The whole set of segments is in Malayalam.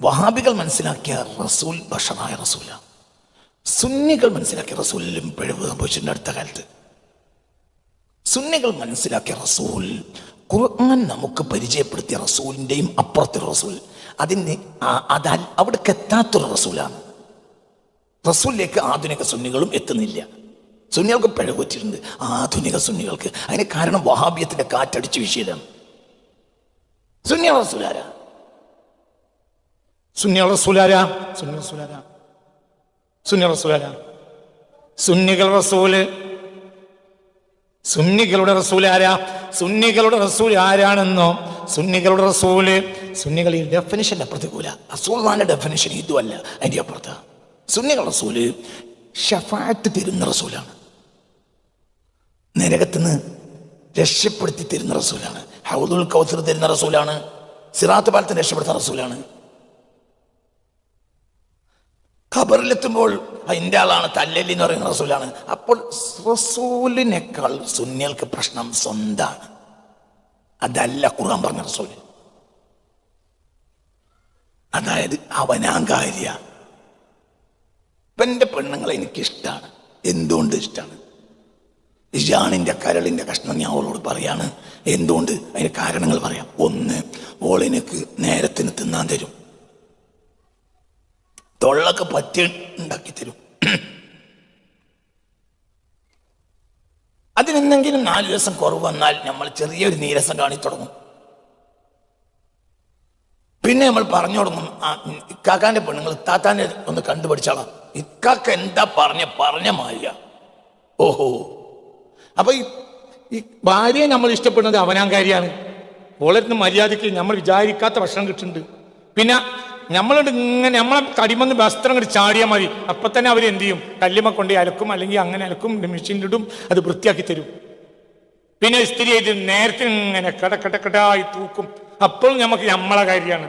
വഹാബികൾ മനസ്സിലാക്കിയ റസൂൽ ഭക്ഷണമായ റസൂല. സുന്നികൾ മനസ്സിലാക്കിയ റസൂലിലും പിഴവ് സംഭവിച്ചിട്ടുണ്ട് അടുത്ത കാലത്ത്. സുന്നികൾ മനസ്സിലാക്കിയ റസൂൽ ഖുർആൻ നമുക്ക് പരിചയപ്പെടുത്തിയ റസൂലിന്റെയും അപ്പുറത്തൊരു റസൂൽ. അതിന് അതാൽ അവിടേക്ക് എത്താത്തൊരു റസൂലാണ്. റസൂലിലേക്ക് ആധുനിക സുന്നികളും എത്തുന്നില്ല. സുന്നികൾക്ക് പറ്റിയിട്ടുണ്ട്. ആധുനിക സുന്നികൾക്ക്. അതിന് കാരണം വഹാബിയത്തിന്റെ കാറ്റടിച്ച് വീശിയതാണ് സുന്നിയ റസൂലാരാ? സുന്നിയ റസൂലാരാ? സുന്നി റസൂലാരാ? സുന്നി റസൂലാരാ? സുന്നികൾ റസൂൽ. സുന്നികളുടെ റസൂൽ ആരാ? സുന്നികളുടെ റസൂൽ ആരാണെന്നോ? സുന്നികളുടെ റസൂൽ. സുന്നികൾ ഈ ഡെഫിനിഷന്റെ പ്രതികൂല റസൂൽമാന്റെ ഡെഫിനിഷൻ ഇതുമല്ല. അതിന്റെ അപ്പുറത്ത്. സുന്നികൾ റസൂൽ ഷഫാറ്റ് തരുന്ന റസൂലാണ്. നരകത്തുനിന്ന് രക്ഷപ്പെടുത്തി തരുന്ന റസൂലാണ്. ഹൗദുൽ കൗസർ തരുന്ന റസൂലാണ്. സിറാത്ത് പാലത്തിന് രക്ഷപ്പെടുത്തുന്ന റസൂലാണ്. ഖബറിലെത്തുമ്പോൾ അതിന്റെ ആളാണ് തല്ലല്ലി എന്ന് പറയുന്ന റസൂലാണ്. അപ്പോൾ റസൂലിനേക്കാൾ സുന്നികൾക്ക് പ്രശ്നം സ്വന്താണ്. അതല്ല ഖുർആൻ പറഞ്ഞ റസൂൽ. അതായത് അവനാകാര്യ. ഇപ്പന്റെ പെണ്ണുങ്ങളെ എനിക്കിഷ്ടമാണ് എന്തുകൊണ്ട് ഇഷ്ടമാണ് ഇജാണിന്റെ കരളിന്റെ കഷ്ണം ഞാൻ അവളോട് പറയാണ്. എന്തുകൊണ്ട്? അതിന് കാരണങ്ങൾ പറയാം. ഒന്ന് ഓളിനക്ക് നേരത്തിന് തിന്നാൻ തരും. തൊള്ളക്ക് പറ്റി ഉണ്ടാക്കി തരും. അതിനെന്തെങ്കിലും നാല് ദിവസം കുറവ് വന്നാൽ നമ്മൾ ചെറിയൊരു നീരസം കാണി തുടങ്ങും. പിന്നെ നമ്മൾ പറഞ്ഞു തുടങ്ങും ഇക്കാക്കാന്റെ പെണ്ണുങ്ങൾ ഇത്താത്താന്റെ ഒന്ന് കണ്ടുപിടിച്ചാളാം. ഇക്കാക്ക എന്താ പറഞ്ഞ പറഞ്ഞ മാറിയ. ഓഹോ. അപ്പൊ ഈ ഈ ഭാര്യയെ നമ്മൾ ഇഷ്ടപ്പെടുന്നത് അവനാങ്കാരിയാണ്. ഓളത്തിന് മര്യാദയ്ക്ക് നമ്മൾ വിചാരിക്കാത്ത ഭക്ഷണം കിട്ടുന്നുണ്ട്. പിന്നെ നമ്മളോട് ഇങ്ങനെ നമ്മളെ കടിമന്ന് വസ്ത്രം കൂടി ചാടിയാൽ മതി. അപ്പം തന്നെ അവർ എന്ത് ചെയ്യും? കല്ലുമ കൊണ്ട് അലക്കും അല്ലെങ്കിൽ അങ്ങനെ അലക്കും മെഷീനിലിടും അത് വൃത്തിയാക്കി തരും. പിന്നെ ഇസ്തിരി ചെയ്ത് നേരത്തെ ഇങ്ങനെ കടക്കടക്കടായി കട കടായി തൂക്കും. അപ്പോൾ നമുക്ക് നമ്മളെ കാര്യമാണ്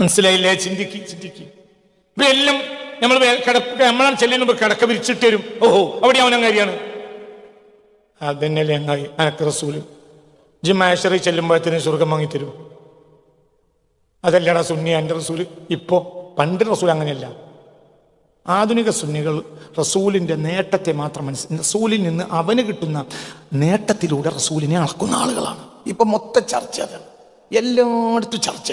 മനസ്സിലായില്ലേ? ചിന്തിക്ക് ചിന്തിക്ക്. ഇപ്പൊ എല്ലാം നമ്മൾ കിടപ്പ് നമ്മളാണ് ചെല്ലുന്ന കിടക്ക വിരിച്ചിട്ട് തരും ഓഹോ അവിടെ അവനും കാര്യമാണ് അതന്നെയല്ലേ അങ്ങായി. അനക്ക് റസൂൽ. ജിമാഷറി ചെല്ലുമ്പോഴത്തേനും സ്വർഗം വാങ്ങിത്തരും. അതല്ലടാ സുന്നി എന്റെ റസൂൽ ഇപ്പോൾ പണ്ട് റസൂൽ അങ്ങനെയല്ല. ആധുനിക സുന്നികൾ റസൂലിന്റെ നേട്ടത്തെ മാത്രം മനസ്സിൽ റസൂലിൽ നിന്ന് അവന് കിട്ടുന്ന നേട്ടത്തിലൂടെ റസൂലിനെ അളക്കുന്ന ആളുകളാണ്. ഇപ്പം മൊത്തം ചർച്ച എല്ലായിടത്തും ചർച്ച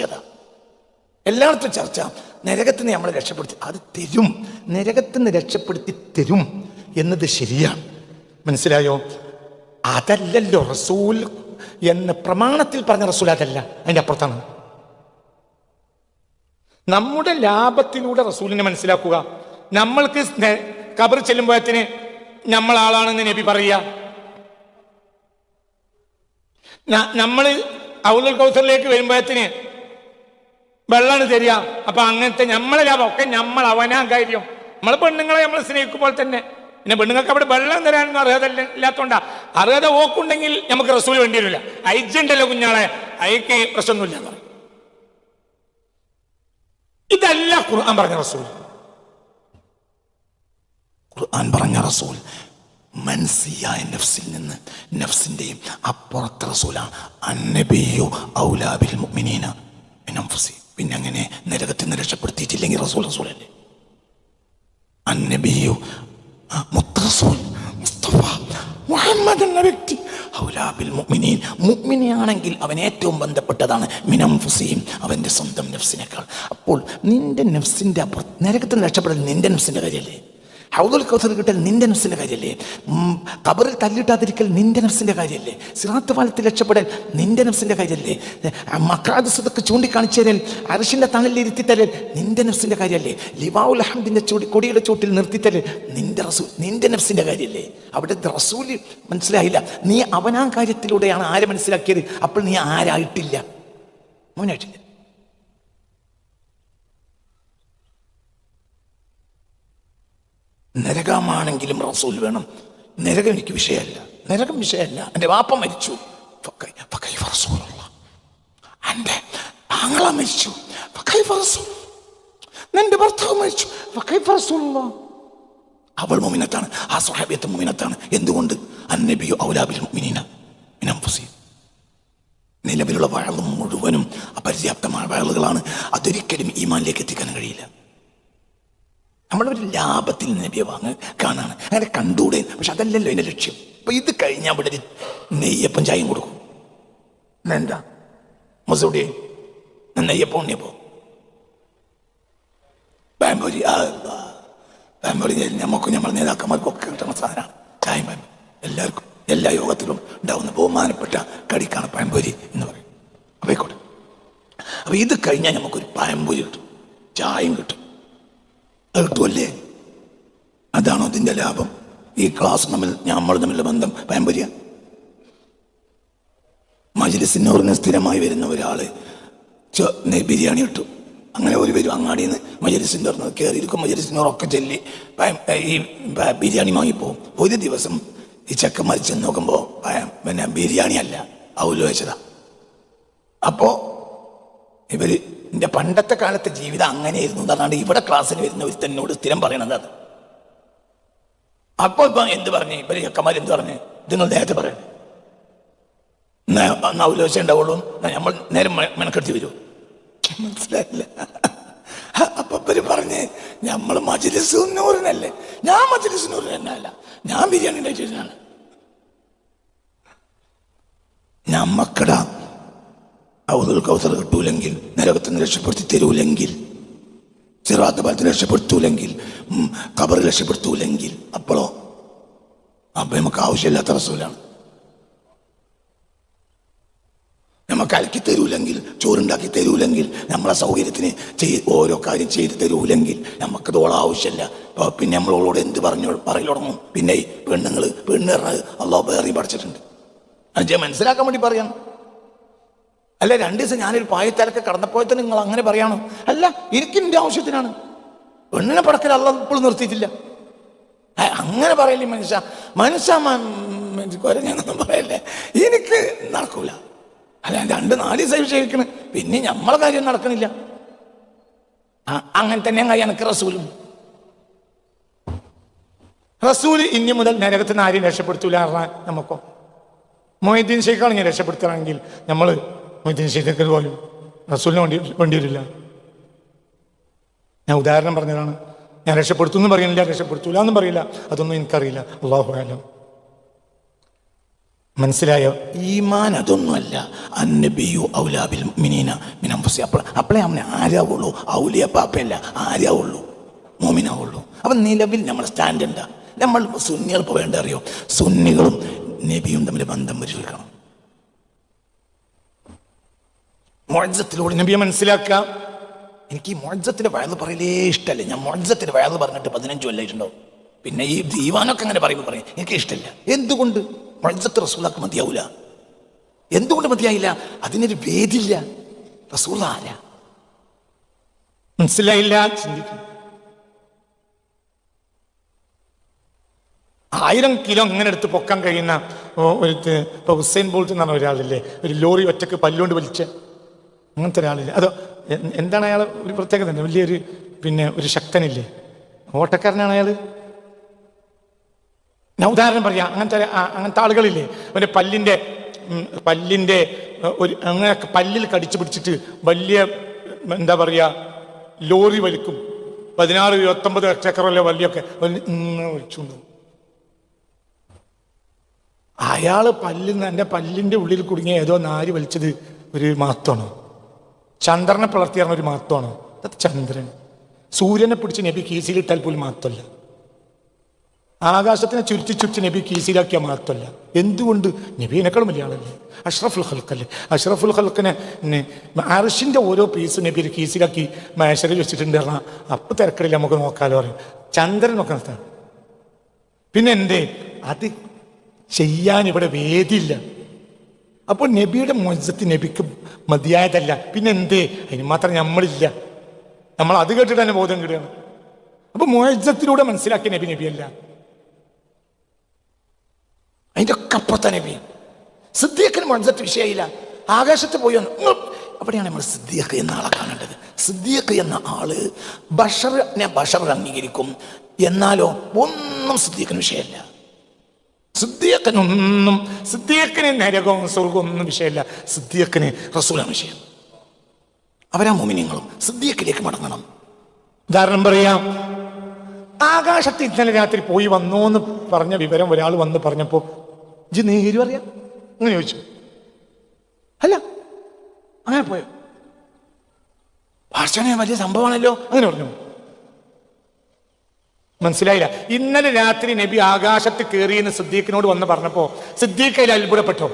എല്ലായിടത്തും ചർച്ച. നരകത്തിൽ നിന്ന് നമ്മളെ രക്ഷപ്പെടുത്തി അത് തരും. നരകത്തിൽ നിന്ന് രക്ഷപ്പെടുത്തി തരും എന്നത് ശരിയാണ്. മനസ്സിലായോ? അതല്ലല്ലോ റസൂൽ എന്ന് പ്രമാണത്തിൽ പറഞ്ഞ റസൂൽ അതല്ല അതിന്റെ അപ്പുറത്താണ്. നമ്മുടെ ലാഭത്തിലൂടെ റസൂലിനെ മനസ്സിലാക്കുക. നമ്മൾക്ക് കബർ ചെല്ലുമ്പോഴത്തിന് നമ്മൾ ആളാണെന്ന് നബി പറയുക. നമ്മൾ ഔലുൽ കൗസറിലേക്ക് വരുമ്പോഴത്തിന് വെള്ളമാണ് തരിക. അപ്പൊ അങ്ങനത്തെ നമ്മളെ ലാഭം ഒക്കെ നമ്മൾ അവനാ കാര്യം. നമ്മൾ പെണ്ണുങ്ങളെ നമ്മൾ സ്നേഹിക്കുമ്പോൾ തന്നെ. പിന്നെ പെണ്ണുങ്ങൾക്ക് അവിടെ വെള്ളം തരാനൊന്നും അർഹത ഇല്ല- ഇല്ലാത്തോണ്ടാ. അർഹത ഓക്കുണ്ടെങ്കിൽ നമുക്ക് റസൂൽ വേണ്ടി വരില്ല. ഐജുണ്ടല്ലോ കുഞ്ഞാളെ? അയക്ക് പ്രശ്നമൊന്നുമില്ല എന്ന് പറയും. ഇതല്ല ഖുർആൻ പറഞ്ഞ റസൂൽ. ഖുർആൻ പറഞ്ഞ റസൂൽ മനസ്സിയായ നഫ്സിൽ നിന്ന് നഫ്സിന്റെയും അപ്പുറത്തെ റസൂലാണ്. അന്നബിയു ഔലാബിൽ മുഅ്മിനീന അൻഫുസി. പിന്നെ അങ്ങനെ നരകത്തിൽ നിന്ന് രക്ഷപ്പെടുത്തിയിട്ടില്ലെങ്കിൽ റസൂൽ റസൂലല്ലേ? അന്നബിയു മുത്തറസൂൽ മുസ്തഫ. മുഹമ്മദ് മുഅ്മിനിയാണെങ്കിൽ അവൻ ഏറ്റവും ബന്ധപ്പെട്ടതാണ് മിനം ഫുസീം അവന്റെ സ്വന്തം നഫ്സിനേക്കാൾ. അപ്പോൾ നിന്റെ നഫ്സിന്റെ അപ്പുറത്ത് നരകത്തിൽ രക്ഷപ്പെടുന്നത് നിന്റെ നഫ്സിന്റെ കാര്യമല്ലേ? ഹൗദുൽ കൗസർ കിട്ടൽ നിന്റെ നഫ്സിന്റെ കാര്യമല്ലേ കബറിൽ തല്ലിട്ടാതിരിക്കൽ നിന്റെ നഫ്സിന്റെ കാര്യമല്ലേ സിറാത്ത് പാലത്തിൽ രക്ഷപ്പെടൽ നിന്റെ നഫ്സിന്റെ കാര്യമല്ലേ മക്രാദ് സദക്ക് ചൂണ്ടിക്കാണിച്ചു തരൽ അരശിന്റെ തണലിൽ ഇരുത്തിത്തരൽ നിന്റെ നഫ്സിന്റെ കാര്യമല്ലേ ലിവാഉൽ അഹമ്മദിന്റെ ചൂടി കൊടിയുടെ ചൂട്ടിൽ നിർത്തിത്തരൽ നിന്റെ റസൂൽ നിന്റെ നഫ്സിന്റെ കാര്യമല്ലേ അവിടെ റസൂൽ മനസ്സിലായില്ല. നീ അവനാ കാര്യത്തിലൂടെയാണ് ആരെ മനസ്സിലാക്കിയത്? അപ്പോൾ നീ ആരായിട്ടില്ല. അവനായിട്ടില്ല നരകമാണെങ്കിലും റസൂൽ വേണം. നരകം എനിക്ക് വിഷയമല്ല. നരകം വിഷയമല്ല. എന്റെ വാപ്പ മരിച്ചു. എന്റെ ആങ്ങള മരിച്ചു. നിന്റെ ഭർത്താവ് മരിച്ചു. അവൾ മുമിനത്താണ് ആ സ്വഹാബിയത്ത് മുമിനത്താണ് എന്തുകൊണ്ട്? അന്നബിയോ ഔലാബിൽ അൻഫുസിഹിം. നിലവിലുള്ള വഴലും മുഴുവനും അപര്യാപ്തമായ വഴലുകളാണ് അതൊരിക്കലും ഈമാനിലേക്ക് എത്തിക്കാൻ കഴിയില്ല. നമ്മളൊരു ലാഭത്തിൽ നബിയെ വാങ്ങ് കാണാണ്. അങ്ങനെ കണ്ടൂടെ പക്ഷെ അതല്ലല്ലോ എന്റെ ലക്ഷ്യം. അപ്പൊ ഇത് കഴിഞ്ഞാൽ ഇവിടെ ഒരു നെയ്യപ്പം ചായയും കൊടുക്കും. എന്താ മസൂടി നെയ്യപ്പം ഉണ്ണിയപ്പോ. ബാംബൂരി ആ. ബാംബൂരി നമുക്കും നേതാക്കന്മാർക്കും ഒക്കെ കിട്ടുന്ന സാധനമാണ്. ചായം ബാമ്പ് എല്ലാവർക്കും എല്ലാ യോഗത്തിലും ഉണ്ടാവുന്ന ബഹുമാനപ്പെട്ട കടിക്കാണ് പഴംപൊരി എന്ന് പറയും. അപ്പൊ ആയിക്കോട്ടെ. അപ്പൊ ഇത് കഴിഞ്ഞാൽ നമുക്കൊരു പഴംപൊരി കിട്ടും. ചായയും കിട്ടും. അത് കിട്ടുമല്ലേ അതാണോ അതിന്റെ ലാഭം? ഈ ക്ലാസ് തമ്മിൽ നമ്മൾ തമ്മിലുള്ള ബന്ധം പഴംപൊരിയ. മജിലിസിനോറിന് സ്ഥിരമായി വരുന്ന ഒരാൾ ബിരിയാണി ഇട്ടു. അങ്ങനെ ഒരു വരും അങ്ങാടിയിൽ നിന്ന് മജലിസിന്റെ പറഞ്ഞ് കയറിയിരിക്കും മജലിസിനോറൊക്കെ ചെല്ലി ഈ ബിരിയാണി വാങ്ങിപ്പോവും. ഒരു ദിവസം ഈ ചക്കന്മാർ ചെന്ന് നോക്കുമ്പോൾ പിന്നെ ബിരിയാണി അല്ല ഔൽ വെച്ചതാ. അപ്പോ ഇവർ എന്റെ പണ്ടത്തെ കാലത്തെ ജീവിതം അങ്ങനെയായിരുന്നു. എന്നാണ് ഇവിടെ ക്ലാസ്സിൽ വരുന്ന ഒരു തന്നോട് സ്ഥിരം പറയണത് അത്. അപ്പോൾ ഇപ്പൊ എന്ത് പറഞ്ഞു? ഇവർ ചെക്കന്മാർ എന്ത് പറഞ്ഞു? ഇത് നേരത്തെ പറയണേ നൗലോച ഉണ്ടാവുള്ളൂ. നമ്മൾ നേരം മെനക്കെടുത്തി വരൂ. മനസ്സിലായില്ല. അപ്പൊ ഇവർ പറഞ്ഞ് നമ്മൾ മജിലിസ് നൂറിനല്ലേ ഞാൻ മജിലിസ് നൂറിന് അല്ല ഞാൻ ബിരിയാണി ഉണ്ടായിട്ടാണ് ഞമ്മക്കട ഔദുൽ കൗസർ കിട്ടൂലെങ്കിൽ നരകത്തിന് രക്ഷപ്പെടുത്തി തരൂലെങ്കിൽ സിറാത്ത് പാലത്തിന് രക്ഷപ്പെടുത്തൂലെങ്കിൽ കബർ രക്ഷപ്പെടുത്തൂലെങ്കിൽ അപ്പോഴോ അപ്പൊ നമുക്ക് ആവശ്യമില്ലാത്ത റസൂലാണ്. നമുക്ക് അലക്കി തരൂലെങ്കിൽ ചോറുണ്ടാക്കി തരൂലെങ്കിൽ നമ്മളെ സൗകര്യത്തിന് ചെയ് ഓരോ കാര്യം ചെയ്ത് തരൂലെങ്കിൽ നമുക്ക് തോളം ആവശ്യമില്ല. പിന്നെ നമ്മളോട് എന്ത് പറഞ്ഞു? പറയൽ തുടങ്ങും. പിന്നെ പെണ്ണുങ്ങൾ പെണ്ണ് അള്ളാഹ് വേറെ പഠിച്ചിട്ടുണ്ട്. അത് മനസ്സിലാക്കാൻ വേണ്ടി പറയാം അല്ല രണ്ട് ദിവസം ഞാനൊരു പായത്താലൊക്കെ കടന്നപ്പോഴത്തെ നിങ്ങൾ അങ്ങനെ പറയണോ. അല്ല എനിക്ക് എന്റെ ആവശ്യത്തിനാണ്. പെണ്ണിനെ പടക്കൽ അല്ല ഇപ്പോഴും നിർത്തിയിട്ടില്ല. അങ്ങനെ പറയല്ലേ മനുഷ്യ? മനുഷ്യ കൊരഞ്ഞൊന്നും പറയല്ലേ? എനിക്ക് നടക്കൂല. അല്ല രണ്ട് നാല് ദിവസം വിഷയിക്കണ് പിന്നെ നമ്മളെ കാര്യം നടക്കണില്ല. അങ്ങനെ തന്നെ എനിക്ക് റസൂലും. റസൂൽ ഇനി മുതൽ നരകത്തിന് ആരെയും രക്ഷപ്പെടുത്തൂല പറഞ്ഞാൽ നമുക്കോ? മൊയ്തീൻ ഷെയ്ഖാണ് ഞാൻ രക്ഷപ്പെടുത്തണമെങ്കിൽ നമ്മൾ മൊയ്തീൻ ഷെയ്ഖിൽ പോലും റസൂലിന് വേണ്ടി വേണ്ടി വരില്ല ഞാൻ ഉദാഹരണം പറഞ്ഞതാണ്. ഞാൻ രക്ഷപ്പെടുത്തുന്നു പറയുന്നില്ല രക്ഷപ്പെടുത്തൂല എന്നും പറയില്ല. അതൊന്നും എനിക്കറിയില്ല. അള്ളാഹു ആലം മനസ്സിലായോ? ഈമാൻ അതൊന്നുമല്ല. അന്നബിയു ഔലാബിൽ മിനീന മിനംഫസി അപ്പോൾ അപ്പോഴേ അവനെ ആരാവുള്ളൂ? ഔലിയ പാപ്പയല്ല. ആരാവുള്ളൂ? മോമിനാവുള്ളൂ അപ്പം നിലവിൽ നമ്മൾ സ്റ്റാൻഡ് എന്താ നമ്മൾ സുന്നികൾ ഇപ്പോൾ വേണ്ട അറിയോ? സുന്നികളും നബിയും തമ്മിൽ ബന്ധം പരിശോധിക്കണം. മൊഴത്തിലൂടെ നബിയെ മനസ്സിലാക്കാം എനിക്ക് ഈ മൊഴത്തിലെ വയൽ പറയലേ ഇഷ്ടമല്ല. ഞാൻ മൊഴത്തിലെ വയൽ പറഞ്ഞിട്ട് പതിനഞ്ച് കൊല്ലായിട്ടുണ്ടാവും. പിന്നെ ഈ ദീവാനൊക്കെ അങ്ങനെ പറയുമ്പോൾ പറയും എനിക്ക് ഇഷ്ടമില്ല. എന്തുകൊണ്ട്? മൊഴത്ത് റസൂലാക്ക് മതിയാവൂല. എന്തുകൊണ്ട് മതിയായില്ല? അതിനൊരു വേദില്ല. റസൂൽ മനസ്സിലായില്ല? ആയിരം കിലോ ഇങ്ങനെ എടുത്ത് പൊക്കാൻ കഴിയുന്ന ഒരു ഹുസൈൻ ബോൾട്ട് എന്ന് പറഞ്ഞ ഒരാളില്ലേ? ഒരു ലോറി ഒറ്റയ്ക്ക് പല്ലുകൊണ്ട് വലിച്ച. അങ്ങനത്തെ ഒരാളില്ലേ. അതോ എന്താണ് അയാൾ ഒരു പ്രത്യേകത? ഉണ്ട് വലിയൊരു പിന്നെ ഒരു ശക്തനില്ലേ? ഓട്ടക്കാരനാണ് അയാൾ ഞാൻ ഉദാഹരണം പറയാ. അങ്ങനത്തെ അങ്ങനത്തെ ആളുകളില്ലേ? അവന്റെ പല്ലിന്റെ പല്ലിന്റെ ഒരു അങ്ങനെ പല്ലിൽ കടിച്ചു പിടിച്ചിട്ട് വലിയ എന്താ പറയുക ലോറി വലിക്കും. പതിനാറ് ഇരുപത്തൊമ്പത് ചക്രമല്ലേ വലിയൊക്കെ വലിച്ചുണ്ട്. അയാൾ പല്ലിന്ന് എന്റെ പല്ലിന്റെ ഉള്ളിൽ കുടുങ്ങിയ ഏതോ നാരി വലിച്ചത് ഒരു മാത്തമാണോ ചന്ദ്രനെ പിളർത്തിയാണ് ഒരു മഹത്വമാണ്. അത് ചന്ദ്രൻ. സൂര്യനെ പിടിച്ച് നബി കീസിലിട്ടാൽ പോലും മഹത്വമല്ല ആകാശത്തിനെ ചുരുത്തി ചുരുത്തി നബി കീസിലാക്കിയ മഹത്വമല്ല എന്തുകൊണ്ട്? നബീനേക്കാളും വലിയ അഷ്റഫുൽ ഹൽക്കല്ലേ അഷ്റഫുൽ ഹൽക്കിനെ അർഷിന്റെ ഓരോ പീസ് നബി കീസിലാക്കി മേശറിൽ വെച്ചിട്ടുണ്ട് പറഞ്ഞാൽ അപ്പൊ തിരക്കടില്ല നമുക്ക് നോക്കാലോ പറയും. ചന്ദ്രൻ ഒക്കെ നിർത്താം. പിന്നെ എന്തേ? അത് ചെയ്യാൻ ഇവിടെ വേദിയില്ല. അപ്പോൾ നബിയുടെ മൊജ്ജത്ത് നബിക്ക് മതിയായതല്ല. പിന്നെ എന്തേ അതിന് മാത്രം നമ്മളില്ല. നമ്മൾ അത് കേട്ടിട്ട് തന്നെ ബോധം കിടുകയാണ്. അപ്പൊ മോജത്തിലൂടെ മനസ്സിലാക്കിയ നബി നബിയല്ല. അതിന്റെ ഒക്കെ അപ്പുറത്തെ നബി. സിദ്ദീഖിന് മോജത്ത് വിഷയമില്ല. ആകാശത്ത് പോയി. അവിടെയാണ് നമ്മൾ സിദ്ദീഖ് എന്ന ആളെ കാണേണ്ടത്. സിദ്ദീഖ് എന്ന ആൾ ബഷറിനെ ബഷർ അംഗീകരിക്കും. എന്നാലോ ഒന്നും സിദ്ദീഖിന് വിഷയമല്ല. സിദ്ദീഖിനൊന്നും സിദ്ദീഖിന് നരകവും സ്വർഗവും ഒന്നും വിഷയമല്ല. സിദ്ദീഖിന് റസൂലാണ് വിഷയം. അവരാ മോമിനിയങ്ങളും സിദ്ദീഖിലേക്ക് മടങ്ങണം. ഉദാഹരണം പറയാം. ആകാശത്ത് ഇന്നലെ രാത്രി പോയി വന്നു എന്ന് പറഞ്ഞ വിവരം ഒരാൾ വന്ന് പറഞ്ഞപ്പോ ജി നേരി അറിയാം? അങ്ങനെ ചോദിച്ചു. അല്ല അങ്ങനെ പോയോ? ഭാഷ വലിയ സംഭവമാണല്ലോ അങ്ങനെ പറഞ്ഞു. മനസ്സിലായില്ല. ഇന്നലെ രാത്രി നബി ആകാശത്ത് കയറിയെന്ന് സിദ്ദീഖിനോട് വന്ന് പറഞ്ഞപ്പോ സിദ്ദീഖ് അതിൽ അത്ഭുതപ്പെട്ടോ?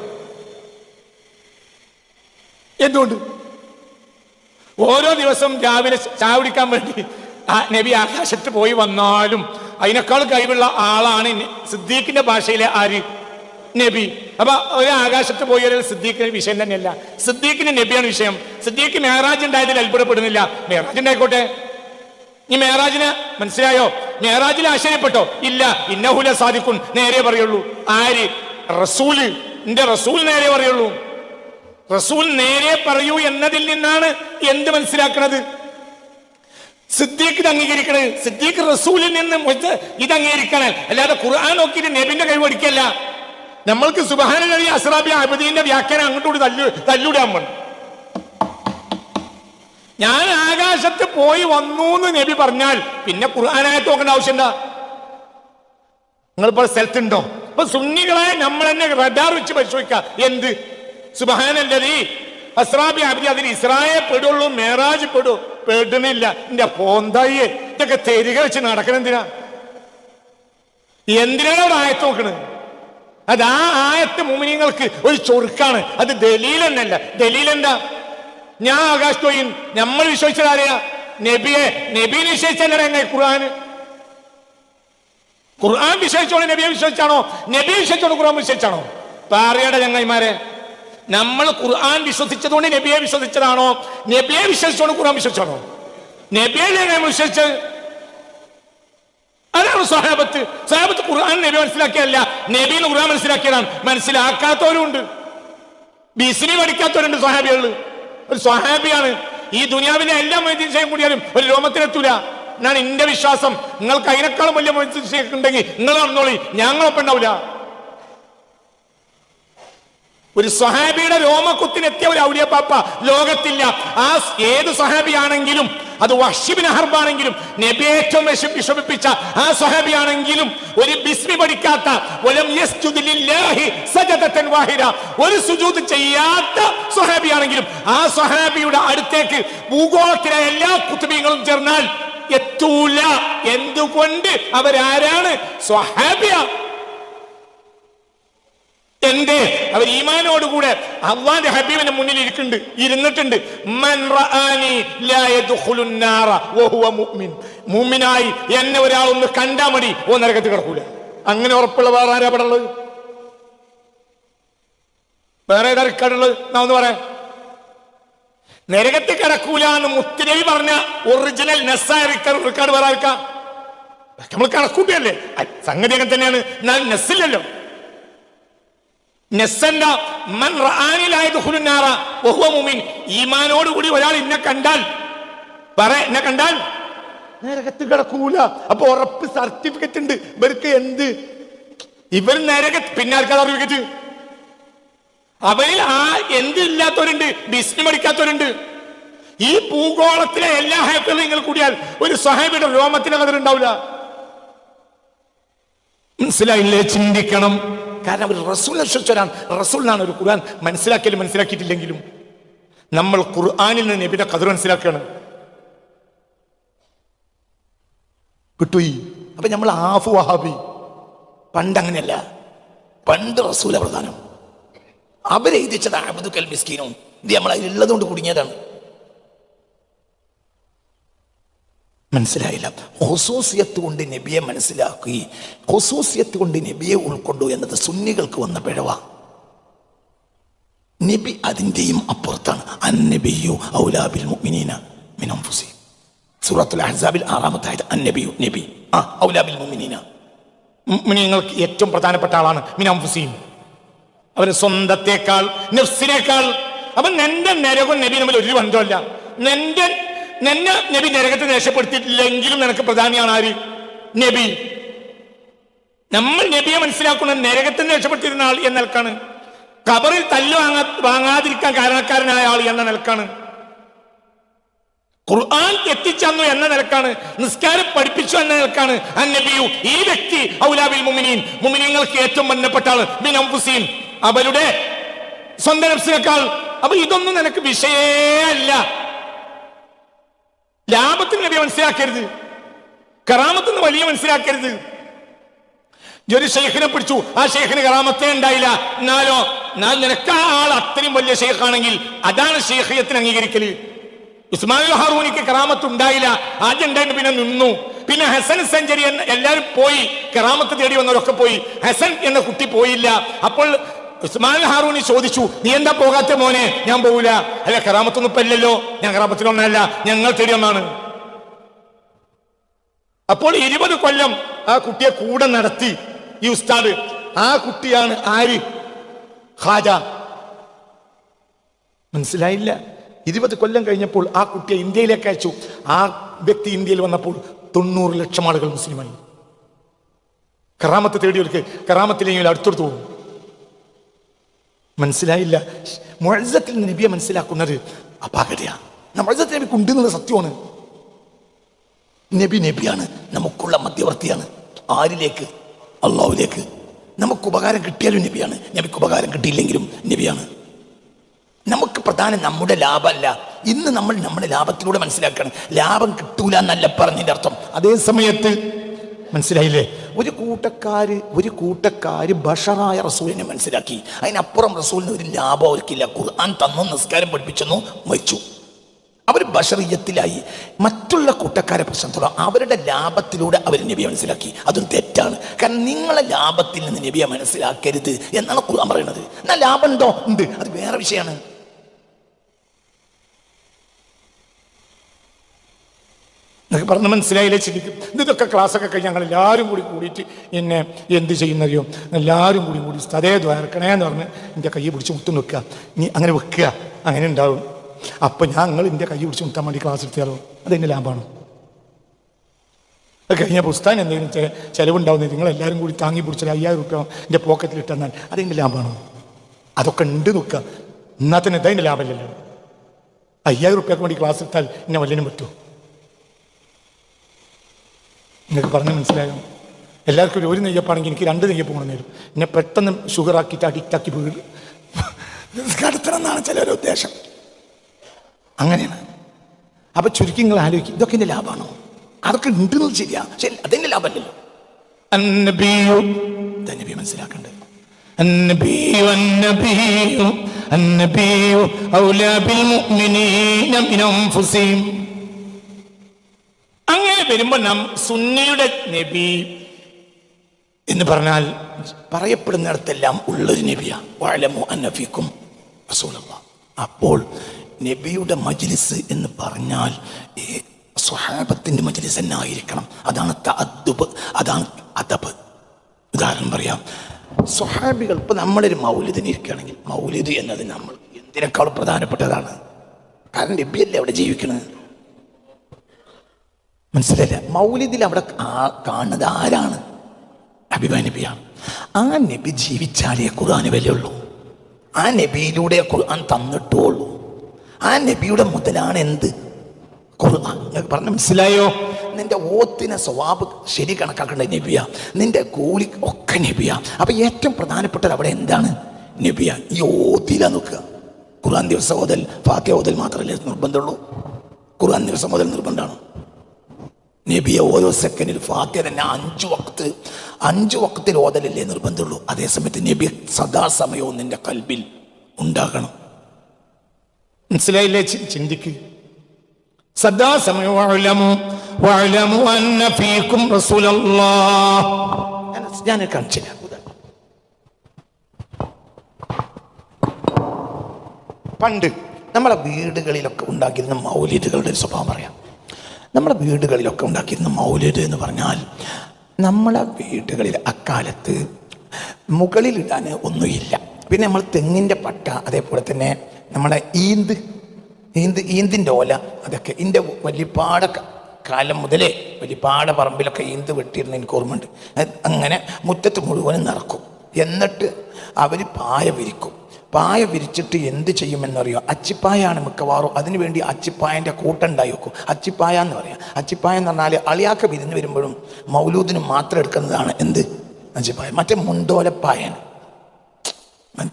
എന്തുകൊണ്ട്? ഓരോ ദിവസം രാവിലെ ചാവിടിക്കാൻ വേണ്ടി നബി ആകാശത്ത് പോയി വന്നാലും അതിനേക്കാൾ കഴിവുള്ള ആളാണ് സിദ്ദീഖിന്റെ ഭാഷയിലെ ആര്? നബി. അപ്പൊ ഒരു ആകാശത്ത് പോയി ഒരു സിദ്ദീഖിന് വിഷയം തന്നെയല്ല. സിദ്ദീഖിന് നബിയാണ് വിഷയം. സിദ്ദീഖ് മേറാജ് ഉണ്ടായതിൽ അത്ഭുതപ്പെടുന്നില്ല. മേറാജ് ഉണ്ടായിക്കോട്ടെ. ഈ മേറാജിന് മനസ്സിലായോ? മേറാജിൽ ആശ്ചര്യപ്പെട്ടോ ഇല്ല ഇന്നഹുല സാധിക്കും നേരെ പറയുള്ളൂ. ആര്? റസൂൽ. എന്റെ റസൂൽ നേരെ പറയുള്ളൂ. റസൂൽ നേരെ പറയൂ എന്നതിൽ നിന്നാണ് എന്ത് മനസ്സിലാക്കുന്നത് സിദ്ദീഖ് ഇത് അംഗീകരിക്കണത് സിദ്ദീഖ് റസൂലിൽ നിന്ന് ഇത് അംഗീകരിക്കണം. അല്ലാതെ ഖുർആൻ നോക്കിയിട്ട് നബിന്റെ കഴിവ് പഠിക്കല്ല. നമ്മൾക്ക് സുബാന അസ്രാബി അബദീന്റെ വ്യാഖ്യാനം അങ്ങോട്ട് തല്ലു തല്ലൂടാൻ വേണം ഞാൻ ആകാശത്ത് പോയി വന്നു എന്ന് നബി പറഞ്ഞാൽ പിന്നെ ഖുർആനായിട്ട് നോക്കേണ്ട ആവശ്യമില്ല. നിങ്ങളിപ്പോൾ സ്ഥലത്തുണ്ടോ? അപ്പൊ സുന്നികളെ നമ്മൾ തന്നെ റഡാർ വെച്ച് പരിശോധിക്കുക എന്ത്? സുബഹാനല്ലതി അസ്രാബി അബിദി അതിന് ഇസ്രായെ പെടുള്ളൂ മേറാജ് പെടൂ. പെടുന്നില്ല. എന്റെ പോന്തായിയെ ഇതൊക്കെ തെരുക വെച്ച് നടക്കണം എന്തിനാ? എന്തിനാണ് ആയത്ത് നോക്കണത് അത് ആ ആയത്ത് മുമിനിങ്ങൾക്ക് ഒരു ചൊറുക്കാണ്. അത് ദലീലെന്നല്ല ദലീലെന്താ ഞാൻ ആകാശ് പോയി നമ്മൾ വിശ്വസിച്ചത് ആരെയാ? നബിയെ. നബി നിശ്ചയിച്ചല്ലേ എന്നെ ഖുർആന് ഖുർആൻ വിശ്വസിച്ചോളൂ നബിയെ വിശ്വസിച്ചാണോ? നബി വിശ്വസിച്ചോളൂ ഖുർആൻ വിശ്വസിച്ചാണോ? പാറയുടെ ചങ്ങായിമാരെ? നമ്മൾ ഖുർആൻ വിശ്വസിച്ചതുകൊണ്ട് നബിയെ വിശ്വസിച്ചതാണോ? നബിയെ വിശ്വസിച്ചോണ്ട് ഖുർആൻ വിശ്വസിച്ചാണോ? നബിയെ നമ്മൾ വിശ്വസിച്ചത്? അതാണ് സഹാബത്ത് സഹാബത്ത് ഖുർആൻ നബി മനസ്സിലാക്കിയല്ല നബിയിൽ ഖുർആൻ മനസ്സിലാക്കിയതാണ്. മനസ്സിലാക്കാത്തവരുണ്ട്. ബിസിനി പഠിക്കാത്തവരുണ്ട് സ്വഹാബികളിൽ ഒരു സ്വഹാബിയാണ്. ഈ ദുനിയാവിലെ എല്ലാ മൊയ്തീൻ കൂടിയാലും ഒരു രോമത്തിലെത്തൂല. എന്നാണ് എന്റെ വിശ്വാസം. നിങ്ങൾക്ക് അതിനേക്കാളും വലിയ മൊയ്തീൻ ഉണ്ടെങ്കിൽ നിങ്ങൾ നടന്നോളി ഞങ്ങളൊപ്പം ഉണ്ടാവില്ല ഒരു സ്വഹാബിയുടെ രോമക്കുത്തിനെത്തിയ ഒരു ഔലിയ പാപ്പ ലോകത്തില്ല. ആ ഏത് സ്വഹാബിയാണെങ്കിലും അത് വഷിബിന് ഹർബാണെങ്കിലും നബി ഏറ്റവും വിഷ- വിഷമിപ്പിച്ച ആ സ്വഹാബിയാണെങ്കിലും ഒരു ബിസ്മി പഠിക്കാത്ത ഒരു സുജൂദ് ചെയ്യാത്ത സ്വഹാബിയാണെങ്കിലും ആ സ്വഹാബിയുടെ അടുത്തേക്ക് ഭൂഗോളത്തിലെ എല്ലാ കുത്തുബീങ്ങളും ചേർന്നാൽ എത്തൂല. എന്തുകൊണ്ട്? അവരാരാണ്? സ്വഹാബിയ. എന്തേ അവർ ഈമാനോടുകൂടെ അള്ളാന്റെ ഹബീബിന്റെ മുന്നിൽ ഇരിക്കുന്നുണ്ട് ഇരുന്നിട്ടുണ്ട്. മുഅ്മിനായി എന്നെ ഒരാൾ ഒന്ന് കണ്ടാ മതി ഓ നരകത്തിൽ കിടക്കൂല. അങ്ങനെ ഉറപ്പുള്ള വേറെ ആരാ പടുള്ളത് വേറെ ഏതാ കടുള്ളത് നാ ഒന്ന് പറയാം. നരകത്തിൽ കിടക്കൂല എന്ന് മുത്തുനബി പറഞ്ഞ ഒറിജിനൽ നെസ്സായ റിക്കാർഡ് റിക്കാർഡ് വേറെ ആർക്കാ നമ്മൾ കണക്കൂട്ടിയല്ലേ സംഗതി അങ്ങനെ തന്നെയാണ്. നെസ്സില്ലല്ലോ. മുമിൻ. ഈമാനോടുകൂടി ഒരാൾ ഇന്നെ കണ്ടാൽ. പറ എന്നെ കണ്ടാൽ? നരകത്ത് കിടക്കൂല. അപ്പൊ ഉറപ്പ് സർട്ടിഫിക്കറ്റ് ഉണ്ട്. ഇവർക്ക് എന്ത്? ഇവർ നരക പിന്നെ ആർക്കാ സർട്ടിഫിക്കറ്റ് അവരിൽ ആ എന്തില്ലാത്തവരുണ്ട് ബിസ്മി പഠിക്കാത്തവരുണ്ട്. ഈ ഭൂഗോളത്തിലെ എല്ലാ ഹാപ്പികളും നിങ്ങൾ കൂടിയാൽ ഒരു സഹാബിയുടെ രോമത്തിന് കതിരുണ്ടാവില്ല. മനസ്സിലായില്ലേ? ചിന്തിക്കണം. കാരണം ഒരു റസൂൽ വിശ്വസിച്ചവരാണ് റസൂലിനാണ് ഒരു ഖുർആൻ മനസ്സിലാക്കിയാലും മനസ്സിലാക്കിയിട്ടില്ലെങ്കിലും നമ്മൾ ഖുർആാനിൽ നിന്ന് നബിയുടെ കതിർ മനസ്സിലാക്കുകയാണ്. കിട്ടുയി അപ്പൊ നമ്മൾ ആഫു വഹാബി. പണ്ട് അങ്ങനെയല്ല. പണ്ട് റസൂല പ്രധാനം. അവരെഴുതിച്ചത് അബദുക്കൽ മിസ്കീനും. ഇത് നമ്മൾ അതിലുള്ളതുകൊണ്ട് കുടുങ്ങിയതാണ്. മനസ്സിലായില്ല. ഹൊസൂസിയത്ത് കൊണ്ട് നബിയെ മനസ്സിലാക്കി. ഹൊസൂസിയത്ത് കൊണ്ട് നബിയെ ഉൾക്കൊണ്ടു എന്നത് സുന്നികൾക്ക് വന്ന പിഴവ. നബി അതിന്റെയും അപ്പുറത്താണ്. അന്നബിയു ഔലാബിൽ മുഅ്മിനീന മിൻ ഫുസി സൂറത്തുൽ അഹ്സാബിൽ ആറാമത്തായത് അന്നബിയു നബി. ആ ഔലാബിൽ മുഅ്മിനീന. മുഅ്മിനീങ്ങൾക്ക് ഏറ്റവും പ്രധാനപ്പെട്ട ആളാണ് മിൻ അൻഫുസിഹിം അവർ സ്വന്തത്തെക്കാൾ നഫ്സിനേക്കാൾ അപ്പം നിന്റെ നരകും നബി നമ്മൾ ഒരു ബന്ധമല്ല നിന്റെ നിന്നെ നബി നരകത്തെ രക്ഷപ്പെടുത്തിയിട്ടില്ലെങ്കിലും നിനക്ക് പ്രധാനിയാണ് ആര്? നബി. നമ്മൾ നബിയെ മനസ്സിലാക്കുന്ന നരകത്തിൽ നിന്ന് രക്ഷപ്പെട്ടിരുന്ന ആൾ എന്ന നിലക്കാണ്. കബറിൽ തല്ല് വാങ്ങാ വാങ്ങാതിരിക്കാൻ കാരണക്കാരനായ ആൾ എന്ന നിലക്കാണ്. ഖുർആൻ എത്തിച്ചന്നു എന്ന നിലക്കാണ്. നിസ്കാരം പഠിപ്പിച്ചു എന്ന നിലക്കാണ്. അന്നബിയു ഈ വ്യക്തി ഔലാബിൽ മുമിനീൻ മുമിനീങ്ങൾക്ക് ഏറ്റവും ബന്ധപ്പെട്ട ആൾ ബിൻ അംഫുസീൻ അവരുടെ സ്വന്തം നഫ്സിനേക്കാൾ അപ്പൊ ഇതൊന്നും നിനക്ക് വിഷയേ ലാഭത്തിന് നബി മനസ്സിലാക്കരുത്. കറാമത്തിന് വലിയ മനസ്സിലാക്കരുത്. ഒരു ഷെയ്ഖിനെ പിടിച്ചു. ആ ഷെയ്ഖിന് കറാമത്തേ ഉണ്ടായില്ല. എന്നാലോ നിനക്ക് ആ ആൾ അത്രയും വലിയ ഷെയ്ഖാണെങ്കിൽ അതാണ് ഷെയ്ഖിയത്തിന് അംഗീകരിക്കൽ. ഉസ്മാനുൽ ഹാറൂനിക്ക് കറാമത്ത് ഉണ്ടായില്ല. ആദ്യം ഉണ്ടായിട്ട് പിന്നെ നിന്നു. പിന്നെ ഹസൻ സെഞ്ചുറി എന്ന എല്ലാവരും പോയി. കറാമത്ത് തേടി വന്നവരൊക്കെ പോയി. ഹസൻ എന്ന കുട്ടി പോയില്ല. അപ്പോൾ ഉസ്മാൻ ഹാറൂനി ചോദിച്ചു നീ എന്താ പോകാത്ത മോനെ? ഞാൻ പോകൂല അല്ല കറാമത്തൊന്നും ഇല്ലല്ലോ ഞാൻ കറാമത്തിലൊന്നല്ല ഞങ്ങൾ തേടി ഒന്നാണ് അപ്പോൾ ഇരുപത് കൊല്ലം ആ കുട്ടിയെ കൂടെ നടത്തി ഈ ഉസ്താദ്. ആ കുട്ടിയാണ് ആര്? ഖാജ. മനസ്സിലായില്ല. ഇരുപത് കൊല്ലം കഴിഞ്ഞപ്പോൾ ആ കുട്ടിയെ ഇന്ത്യയിലേക്ക് അയച്ചു. ആ വ്യക്തി ഇന്ത്യയിൽ വന്നപ്പോൾ തൊണ്ണൂറ് ലക്ഷം ആളുകൾ മുസ്ലിമായി കറാമത്ത് തേടിയവർക്ക് കറാമത്തിലെങ്കിൽ അടുത്തെടുത്ത് പോകും. മനസ്സിലായില്ല. മുഴത്തിൽ നിന്ന് നബിയെ മനസ്സിലാക്കുന്നത് അപാകതയാണ് മുഴസത്തിൽ നബി എന്നുള്ള സത്യമാണ്. നബി നബിയാണ്. നമുക്കുള്ള മധ്യവർത്തിയാണ്. ആരിലേക്ക്? അള്ളാഹുലേക്ക് നമുക്ക് ഉപകാരം കിട്ടിയാലും നബിയാണ്. നബിക്ക് ഉപകാരം കിട്ടിയില്ലെങ്കിലും നബിയാണ്. നമുക്ക് പ്രധാനം നമ്മുടെ ലാഭമല്ല. ഇന്ന് നമ്മൾ നമ്മുടെ ലാഭത്തിലൂടെ മനസ്സിലാക്കുകയാണ് ലാഭം കിട്ടൂല എന്നല്ല പറഞ്ഞതിന്റെ അർത്ഥം. അതേ സമയത്ത് മനസ്സിലായില്ലേ? ഒരു കൂട്ടക്കാര് ഒരു കൂട്ടക്കാര് ബഷറായ റസൂലിനെ മനസ്സിലാക്കി. അതിനപ്പുറം റസൂലിന് ഒരു ലാഭം അവർക്കില്ല. ഖുർആൻ തന്നു നിസ്കാരം പഠിപ്പിച്ചെന്നു മരിച്ചു. അവർ ബഷറിയത്തിലായി. മറ്റുള്ള കൂട്ടക്കാരെ പ്രശ്നത്തോളം അവരുടെ ലാഭത്തിലൂടെ അവർ നബിയെ മനസ്സിലാക്കി. അതൊരു തെറ്റാണ്. കാരണം നിങ്ങളെ ലാഭത്തിൽ നിന്ന് നബിയെ മനസ്സിലാക്കരുത് എന്നാണ് ഖുർആൻ പറയുന്നത്. എന്നാൽ ലാഭം ഉണ്ടോ? ഉണ്ട്. അത് വേറെ വിഷയമാണ്. പറഞ്ഞ് മനസ്സിലായില്ലേ ചിന്തിക്കും ഇതൊക്കെ ക്ലാസ്സൊക്കെ കഴിഞ്ഞ് ഞങ്ങൾ എല്ലാവരും കൂടി കൂടിയിട്ട് എന്നെ എന്ത് ചെയ്യുന്നറിയോ? എല്ലാവരും കൂടി കൂടി അതേ ദ്വാരക്കണേ എന്ന് പറഞ്ഞ് എന്റെ കൈ പിടിച്ച് മുത്തു നിൽക്കുക നീ അങ്ങനെ വെക്കുക. അങ്ങനെ ഉണ്ടാവും. അപ്പം ഞങ്ങൾ എന്റെ കൈ പിടിച്ച് മുത്താൻ വേണ്ടി ക്ലാസ് എടുത്താലോ അതെന്നെ ലാഭമാണ്. അത് കഴിഞ്ഞ പുസ്തകം എന്തെങ്കിലും ചിലവുണ്ടാവുന്നത് എല്ലാവരും കൂടി താങ്ങി പിടിച്ചാൽ അയ്യായിരം റുപ്യ എന്റെ പോക്കറ്റിൽ ഇട്ടെന്നാൽ അതെന്റെ ലാഭമാണോ. അതൊക്കെ ഉണ്ട് നിൽക്കുക എന്നാൽ തന്നെ ഇതതിന്റെ ലാഭമില്ലല്ലോ. അയ്യായിരം റുപ്യക്ക് വേണ്ടി ക്ലാസ് എടുത്താൽ എന്നെ വല്ലതിനും പറ്റുമോ? നിങ്ങൾക്ക് പറഞ്ഞ് മനസ്സിലായോ എല്ലാവർക്കും ഒരു ഒരു നെയ്യപ്പാണെങ്കിൽ എനിക്ക് രണ്ട് നെയ്യപ്പ് കൊണ്ടു തരും എന്നെ പെട്ടെന്ന് ഷുഗർ ആക്കിയിട്ട് അഡിക്റ്റാക്കി വീട് കടത്തണം എന്നാണ് ചിലരുടെ ഉദ്ദേശം അങ്ങനെയാണ് അപ്പൊ ചുരുക്കി നിങ്ങൾ ആലോചിക്കും ഇതൊക്കെ എൻ്റെ ലാഭമാണോ അതൊക്കെ ഉണ്ടെന്നത് ശരിയാ ശരി അതെന്റെ ലാഭമല്ലല്ലോ അന്നബിയു നബി മനസ്സിലാക്കണ്ടേ النبي والنبي النبي أولى بالمؤمنين من أنفسهم അങ്ങനെ വരുമ്പോ നാം സുന്നിയുടെ നബി എന്ന് പറഞ്ഞാൽ പറയപ്പെടുന്നിടത്തെല്ലാം ഉള്ളൊരു നബിയാണ് അപ്പോൾ നബിയുടെ മജ്ലിസ് എന്ന് പറഞ്ഞാൽ സ്വഹാബത്തിന്റെ മജ്ലിസ് തന്നെ ആയിരിക്കണം. അതാണ് തഅദ്ദുബ് അതാണ് അതബ് ഉദാഹരണം പറയാം. സ്വഹാബികൾ ഇപ്പൊ നമ്മളൊരു മൗലിദിന് ഇരിക്കുകയാണെങ്കിൽ മൗലിദ് എന്നത് നമ്മൾ എന്തിനേക്കാളും പ്രധാനപ്പെട്ടതാണ്? കാരണം നബിയല്ലേ അവിടെ ജീവിക്കുന്നത് മനസ്സിലായില്ല. മൗലിദിൽ അവിടെ കാണുന്നത് ആരാണ്? ഹബീബ നബിയാണ് ആ നബി ജീവിച്ചാലേ ഖുർആൻ വിലയുള്ളൂ. ആ നബിയിലൂടെ ഖുർആൻ തന്നിട്ടുള്ളൂ. ആ നബിയുടെ മുതലാണ് എന്ത്? ഖുർആൻ. പറഞ്ഞ മനസ്സിലായോ? നിന്റെ ഓത്തിനെ സ്വാബ് ശരി കണക്കാക്കേണ്ട നബിയ. നിന്റെ കൂലി ഒക്കെ നബിയ. അപ്പൊ ഏറ്റവും പ്രധാനപ്പെട്ടത് അവിടെ എന്താണ്? നബിയ. ഈ ഓത്തില നോക്കുക. ഖുർആൻ ദിവസം മുതൽ ഫാത്തിയ മുതൽ മാത്രമല്ലേ നിർബന്ധമുള്ളൂ? ഖുർആൻ ദിവസം മുതൽ നിർബന്ധമാണ്. നബിയെ ഓരോ സെക്കൻഡിൽ ഫാത്തിയ തന്നെ അഞ്ച് വക്ത് അഞ്ചു വക്തിൽ ഓതലല്ലേ നിർബന്ധമുള്ളൂ. അതേസമയത്ത് നബി സദാസമയവും നിന്റെ കൽബിൽ ഉണ്ടാകണം. മനസ്സിലായില്ലേ? ചിന്തിക്ക്. ഞാൻ- കാണിച്ചില്ല കാണിച്ചു പണ്ട് നമ്മളെ വീടുകളിലൊക്കെ ഉണ്ടാക്കിയിരുന്ന മൗലിദുകളുടെ സ്വഭാവം പറയാം. നമ്മളെ വീടുകളിലൊക്കെ ഉണ്ടാക്കിയിരുന്ന മൗലിദ് എന്ന് പറഞ്ഞാൽ നമ്മളെ വീടുകളിൽ അക്കാലത്ത് മുകളിലിടാൻ ഒന്നുമില്ല. പിന്നെ നമ്മൾ തെങ്ങിന്റെ പട്ട അതേപോലെ തന്നെ നമ്മളെ ഈന്ത് ഈന്ത് ഈന്തിന്റെ ഓല അതൊക്കെ ഇതിന്റെ വലിയപാട കാലം മുതലേ വലിയപാട പറമ്പിലൊക്കെ ഈന്ത് വെട്ടിയിരുന്ന എനിക്ക് ഓർമ്മയുണ്ട്. അങ്ങനെ മുറ്റത്ത് മുഴുവനും നടക്കും എന്നിട്ട് അവർ പായ വിരിക്കും. പായ വിരിച്ചിട്ട് എന്ത് ചെയ്യുമെന്നറിയോ? അച്ചിപ്പായാണ് മിക്കവാറും അതിനുവേണ്ടി അച്ചിപ്പായന്റെ കൂട്ടുണ്ടായി വെക്കും. അച്ചിപ്പായ എന്ന് പറയാം. അച്ചിപ്പായ എന്ന് പറഞ്ഞാൽ അളിയാക്ക വിരുന്ന് വരുമ്പോഴും മൗലൂദിനും മാത്രം എടുക്കുന്നതാണ് എന്ത്? അച്ചിപ്പായ. മറ്റേ മുണ്ടോലപ്പായാണ്.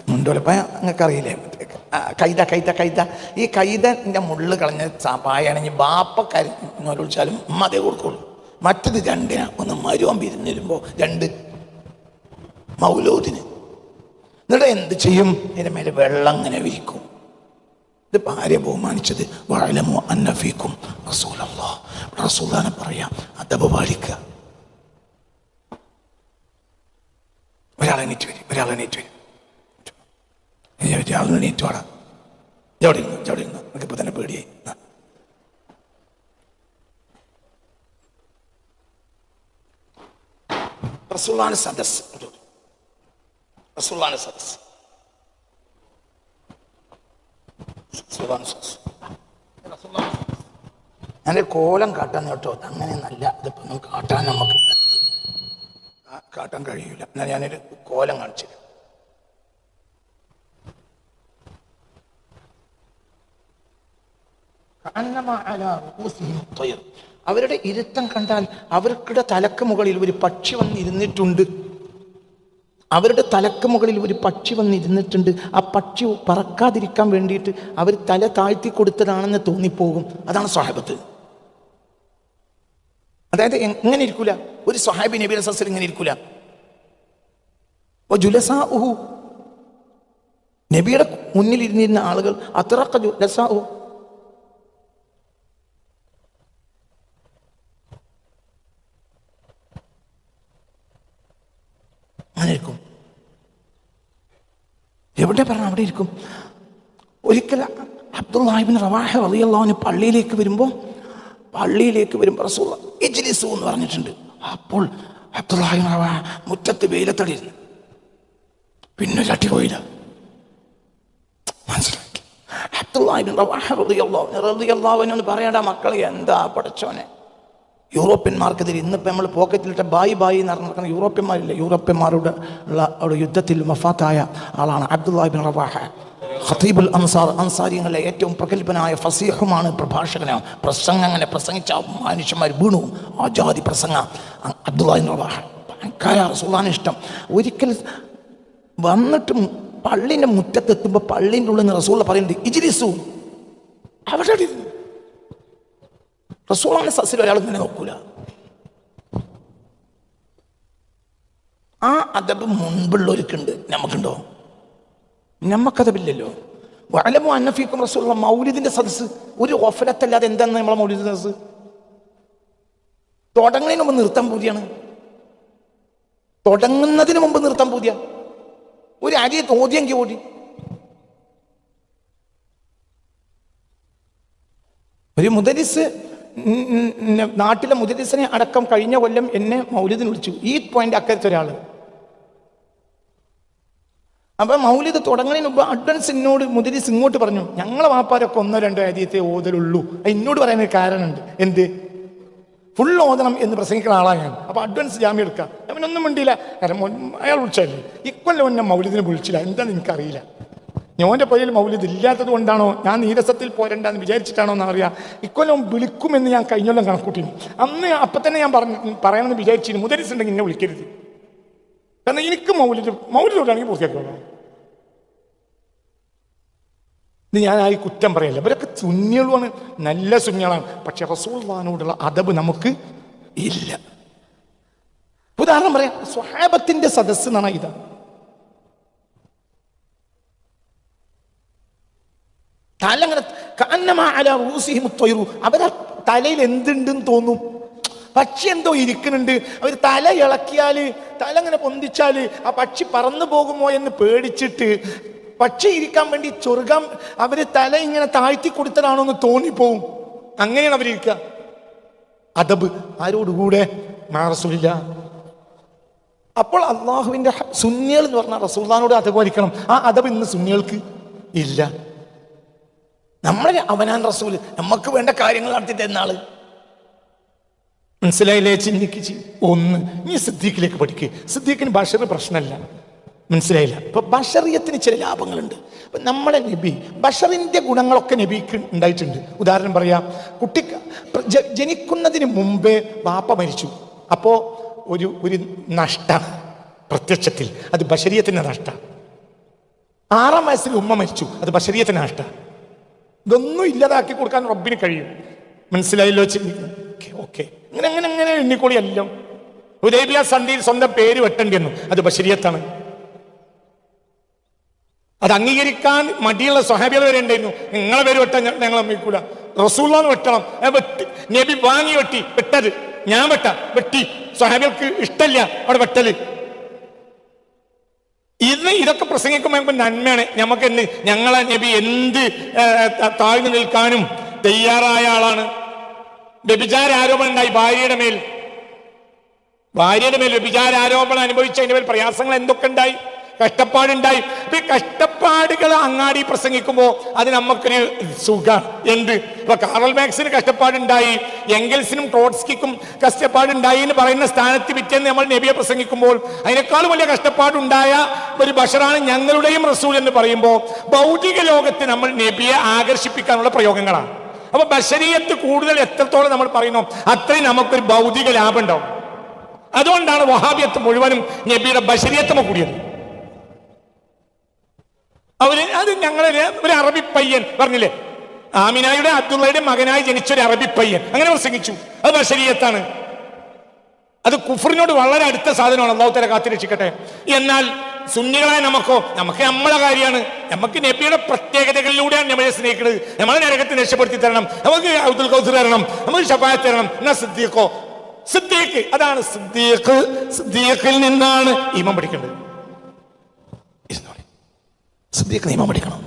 മുണ്ടോലപ്പായ നിങ്ങൾക്ക് അറിയില്ലേ? മറ്റേ ആ, കൈത കൈത കൈത. ഈ കൈതന്റെ മുള്ള് കളഞ്ഞ പായാണെങ്കിൽ ബാപ്പ കരി വിളിച്ചാലും ഉമ്മ അതേ കൊടുക്കുള്ളൂ. മറ്റത് രണ്ടിനാ. ഒന്ന് മരുവൻ വിരുന്ന് വരുമ്പോൾ രണ്ട് മൗലൂദിന്. എന്നിട്ട് എന്ത് ചെയ്യും? ഇതിന്റെ മേലെ വെള്ളം അങ്ങനെ വിരിക്കും. ഇത് ഭാര്യ ബഹുമാനിച്ചത് വാഴലമോ അന്നഫീക്കും റസൂലല്ലോ റസൂലാനെ പറയാം അതബ് പാലിക്കുക ഒരാൾ എണീറ്റ് വരും ഒരാൾ എണീറ്റ് വരും. ഒരാൾ തന്നെ പേടിയായി. റസൂലാണ് സദസ് റസൂലാണ് സദസ് ഞാൻ കോലം കാട്ടാൻ കേട്ടോ അങ്ങനെ നല്ല ഇതിപ്പോ നമുക്ക് കാട്ടാൻ നമുക്ക് കാട്ടാൻ കഴിയൂല. എന്നാൽ ഞാനൊരു കോലം കാണിച്ചു തരാം. അലാ റൂസിഹിം ത്വയ്ർ. അവരുടെ ഇരുത്തം കണ്ടാൽ അവർക്കിടെ തലക്ക് മുകളിൽ ഒരു പക്ഷി വന്നിരുന്നിട്ടുണ്ട്. അവരുടെ തലക്ക് മുകളിൽ ഒരു പക്ഷി വന്നിരുന്നിട്ടുണ്ട്. ആ പക്ഷി പറക്കാതിരിക്കാൻ വേണ്ടിയിട്ട് അവർ തല താഴ്ത്തി കൊടുത്തതാണെന്ന് തോന്നിപ്പോകും. അതാണ് സ്വഹാബത്ത്. അതായത് എങ്ങനെ ഇരിക്കൂല. ഒരു സ്വഹാബി നബി സസ്സൽ ഇങ്ങനെ ഇരിക്കൂല. ഓ ജുലസാഉഹു നബിയുടെ മുന്നിൽ ഇരുന്നിരുന്ന ആളുകൾ അത്രക്ക ജുലസാഉ അങ്ങനെ ഇരിക്കും. എവിടെ പറഞ്ഞ അവിടെ ഇരിക്കും. ഒരിക്കൽ അബ്ദുല്ലാഹിബിൻ റവാഹ റളിയല്ലാഹുവിന് പള്ളിയിലേക്ക് വരുമ്പോൾ പള്ളിയിലേക്ക് വരുമ്പോൾ റസൂൽ ഇജ്ലിസു എന്ന് പറഞ്ഞിട്ടുണ്ട്. അപ്പോൾ അബ്ദുല്ലാഹിബിൻ റവാഹ മുറ്റത്ത് വെയിലത്തടിയിരുന്നു. പിന്നെ ചട്ടി പോയില്ല. മനസ്സിലാക്കി അബ്ദുല്ലാഹിബിൻ റവാഹ റളിയല്ലാഹു റളിയല്ലാഹു എന്ന് പറയണ്ട മക്കളെ എന്താ പഠിച്ചോനെ യൂറോപ്യന്മാർക്ക് ഇതിൽ ഇന്നിപ്പോൾ നമ്മൾ പോക്കറ്റിലിട്ട് ബായി ബായി എന്ന് നടക്കുന്ന യൂറോപ്യന്മാരില്ല? യൂറോപ്യന്മാരുടെ ഉള്ള അവിടെ യുദ്ധത്തിൽ മഫാത്തായ ആളാണ് അബ്ദുല്ലാബിൻ റവാഹ. ഖത്തീബുൽ അൻസാർ അൻസാരിങ്ങളിലെ ഏറ്റവും പ്രഗത്ഭനായ ഫസീഹുമാണ് പ്രഭാഷകനാണ് പ്രസംഗം അങ്ങനെ പ്രസംഗിച്ച മനുഷ്യന്മാർ വീണു. ആ ജാതി പ്രസംഗ അബ്ദുല്ലാബിൻ റവാഹ. ഭയങ്കര ഇഷ്ടം. ഒരിക്കൽ വന്നിട്ട് പള്ളിന്റെ മുറ്റത്തെത്തുമ്പോൾ പള്ളിന്റെ ഉള്ളിൽ നിന്ന് റസൂള പറയുന്നത് ഇജിരിസു അവിടെ ഇരുന്നു റസൂളാണ് സസിൽ ഒരാൾ ഇങ്ങനെ നോക്കൂല. ആ അതബ് മുൻപുള്ളവർക്കുണ്ട് നമുക്കുണ്ടോ? നമുക്കതബില്ലല്ലോ വലമു അന്നഫീക്കും റസൂള്ള മൗലിദിന്റെ സദസ്സ് ഒരു ഓഫലത്തല്ലാതെ എന്താണ് നമ്മളെ മൗലിദ് സദസ്സ്? തുടങ്ങുന്നതിന് മുമ്പ് നിർത്താൻ പൂതിയാണ്. തുടങ്ങുന്നതിന് മുമ്പ് നിർത്താൻ പൂതിയ. ഒരു അരി തോതിയെങ്കിൽ ഓടി. ഒരു മുദരിസ് നാട്ടിലെ മുദരിസിനെ അടക്കം കഴിഞ്ഞ കൊല്ലം എന്നെ മൗലിദിന് വിളിച്ചു. ഈ പോയിന്റ് അക്കരത്തെ ഒരാൾ. അപ്പൊ മൗലിദ് തുടങ്ങുന്നതിന് മുമ്പ് അഡ്വൻസ് എന്നോട് മുദരിസ് ഇങ്ങോട്ട് പറഞ്ഞു ഞങ്ങളെ വാപ്പാരൊക്കെ ഒന്നോ രണ്ടോ അരിയത്തെ ഓതലുള്ളൂ. എന്നോട് പറയാൻ ഒരു കാരണമുണ്ട്. എന്ത്? ഫുൾ ഓതണം എന്ന് പ്രസംഗിക്കുന്ന ആളാണ് ഞാൻ. അപ്പൊ അഡ്വാൻസ് ജാമ്യം എടുക്കാം. അവനൊന്നും മിണ്ടിയില്ല. കാരണം അയാൾ വിളിച്ചല്ലേ ഇക്കൊല്ലം എന്നെ മൗലിദിനെ വിളിച്ചില്ല. എന്താണെന്ന് എനിക്കറിയില്ല. ഞോന്റെ പൊരയിൽ മൗലിദ് ഇല്ലാത്തത് കൊണ്ടാണോ ഞാൻ നീരസത്തിൽ പോരണ്ടെന്ന് വിചാരിച്ചിട്ടാണോ എന്ന് അറിയാം ഇക്കൊല്ലം വിളിക്കുമെന്ന് ഞാൻ കഴിഞ്ഞൊല്ലം കണക്കൂട്ടിന്. അന്ന് അപ്പൊ തന്നെ ഞാൻ പറഞ്ഞു പറയണമെന്ന് വിചാരിച്ചിരുന്നു മുതലിച്ചിട്ടുണ്ടെങ്കിൽ എന്നെ വിളിക്കരുത്. കാരണം എനിക്ക് മൗലിദ് മൗലിദ് തൊട്ടാണെങ്കിൽ പൂർത്തിയാക്കണം ഇത് ഞാൻ ആ കുറ്റം പറയല്ല. ഇവരൊക്കെ സുന്യളുമാണ് നല്ല സുന്യളാണ് പക്ഷെ റസൂൽവാനോടുള്ള അദബ് നമുക്ക് ഇല്ല. ഉദാഹരണം പറയാം. സ്വഹാബത്തിന്റെ സദസ്സ് എന്നാണ് ഇതാ തലങ്ങനെ. അവരെ തലയിൽ എന്തുണ്ടെന്ന് തോന്നും. പക്ഷി എന്തോ ഇരിക്കുന്നുണ്ട്. അവർ തല ഇളക്കിയാൽ തല അങ്ങനെ പൊന്തിച്ചാൽ ആ പക്ഷി പറന്നു പോകുമോ എന്ന് പേടിച്ചിട്ട് പക്ഷി ഇരിക്കാൻ വേണ്ടി ചൊറുകം അവർ തല ഇങ്ങനെ താഴ്ത്തി കൊടുത്തതാണോ എന്ന് തോന്നിപ്പോവും. അങ്ങനെയാണ് അവരിരിക്കുക അതബ് ആരോടുകൂടെ? മാറസുല്ല അപ്പോൾ അള്ളാഹുവിന്റെ സുന്നികൾ എന്ന് പറഞ്ഞാൽ റസൂൽദാനോട് അതബ് വരിക്കണം ആ അതബ് ഇന്ന് സുന്നികൾക്ക് ഇല്ല. നമ്മളെ അവനാൻ റസൂൽ നമുക്ക് വേണ്ട കാര്യങ്ങൾ നടത്തി തരുന്ന ആൾ മനസ്സിലായില്ലേ ചിന്തിക്ക് ഒന്ന് നീ സിദ്ദീഖിലേക്ക് പഠിക്കുക സിദ്ദീഖിന് ബഷർ പ്രശ്നമല്ല മനസ്സിലായില്ല? ഇപ്പൊ ബഷറിയത്തിന് ചില ലാഭങ്ങളുണ്ട്. അപ്പൊ നമ്മളെ നബി ബഷറിന്റെ ഗുണങ്ങളൊക്കെ നബിക്ക് ഉണ്ടായിട്ടുണ്ട്. ഉദാഹരണം പറയാം. കുട്ടി ജനിക്കുന്നതിന് മുമ്പേ വാപ്പ മരിച്ചു. അപ്പോ ഒരു ഒരു നഷ്ട പ്രത്യക്ഷത്തിൽ. അത് ബഷരീയത്തിന്റെ നഷ്ട. ആറാം വയസ്സിൽ ഉമ്മ മരിച്ചു. അത് ബഷരീയത്തിന്റെ നഷ്ട. ഇതൊന്നും ഇല്ലാതാക്കി കൊടുക്കാൻ റബ്ബിന് കഴിയും. മനസ്സിലായല്ലോ ഓക്കെ അങ്ങനെ അങ്ങനെ അങ്ങനെ എണ്ണിക്കോളി എല്ലാം. ഉദയബിയ സന്ധിയിൽ സ്വന്തം പേര് വെട്ടേണ്ടി വന്നു അത് ബഷരിയത്താണ്. അത് അംഗീകരിക്കാൻ മടിയുള്ള സ്വഹാബികൾ വരെ ഉണ്ടായിരുന്നു. നിങ്ങളെ പേര് വെട്ടാൻ ഞങ്ങൾ അമ്മയ്ക്കൂല റസൂള്ളാന്ന് വെട്ടണം. വെട്ടി. നബി വാങ്ങി വെട്ടി. വെട്ടത് ഞാൻ വെട്ട. വെട്ടി. സ്വഹാബികൾക്ക് ഇഷ്ടല്ല അവിടെ വെട്ടൽ. ഇന്ന് ഇതൊക്കെ പ്രസംഗിക്കുമ്പോൾ നന്മയാണ്. നമുക്ക് എന്ത് ഞങ്ങളെ നബി എന്ത് താഴ്ന്നു നിൽക്കാനും തയ്യാറായ ആളാണ്. വ്യഭിചാര ആരോപണം ഉണ്ടായി ഭാര്യയുടെ മേൽ. ഭാര്യയുടെ മേൽ വ്യഭിചാര ആരോപണം അനുഭവിച്ചതിന്റെ മേൽ പ്രയാസങ്ങൾ എന്തൊക്കെ ഉണ്ടായി? കഷ്ടപ്പാടുണ്ടായി. അപ്പൊ ഈ കഷ്ടപ്പാടുകൾ അങ്ങാടി പ്രസംഗിക്കുമ്പോൾ അത് നമുക്കൊരു സുഖം എന്ത്? ഇപ്പൊ കാറൽ മാക്സിന് കഷ്ടപ്പാടുണ്ടായി എങ്കിൽസിനും ട്രോട്സ്കിക്കും കഷ്ടപ്പാടുണ്ടായി എന്ന് പറയുന്ന സ്ഥാനത്ത് പിറ്റേന്ന് നമ്മൾ നബിയെ പ്രസംഗിക്കുമ്പോൾ അതിനേക്കാളും വലിയ കഷ്ടപ്പാടുണ്ടായ ഒരു ബഷറാണ് ഞങ്ങളുടെയും റസൂൽ എന്ന് പറയുമ്പോൾ ഭൗതിക ലോകത്ത് നമ്മൾ നബിയെ ആകർഷിപ്പിക്കാനുള്ള പ്രയോഗങ്ങളാണ്. അപ്പൊ ബഷരീയത്ത് കൂടുതൽ എത്രത്തോളം നമ്മൾ പറയുന്നു അത്രയും നമുക്കൊരു ഭൗതിക ലാഭം ഉണ്ടാവും. അതുകൊണ്ടാണ് വഹാബിയത്ത് മുഴുവനും നബിയുടെ ബഷരിയത്തമ കൂടിയത്. അവർ അത് ഞങ്ങളെ ഒരു അറബി പയ്യൻ പറഞ്ഞില്ലേ? ആമിനായുടെ അബ്ദുള്ളയുടെ മകനായി ജനിച്ച ഒരു അറബി പയ്യൻ. അങ്ങനെ പ്രസംഗിച്ചു അത് ബഷരീയത്താണ്. അത് കുഫറിനോട് വളരെ അടുത്ത സാധനമാണ്. അള്ളാഹുത്തല കാത്തിരക്ഷിക്കട്ടെ എന്നാൽ സുന്നികളായ നമുക്കോ നമുക്ക് നമ്മളെ കാര്യമാണ്. നമുക്ക് നബിയുടെ പ്രത്യേകതകളിലൂടെയാണ് നമ്മളെ സ്നേഹിക്കുന്നത്. നമ്മളെ നരകത്തിന് രക്ഷപ്പെടുത്തി തരണം. നമുക്ക് അബ്ദുൽ കൗസർ തരണം. നമുക്ക് ഷഫായത്ത് തരണം. എന്നാ സിദ്ദീഖോ? സിദ്ദീഖ്. അതാണ് സിദ്ദീഖ്. സിദ്ദീഖിൽ നിന്നാണ് ഈമം പഠിക്കേണ്ടത്. സിദ്ദീഖ് നിയമം പഠിക്കണം.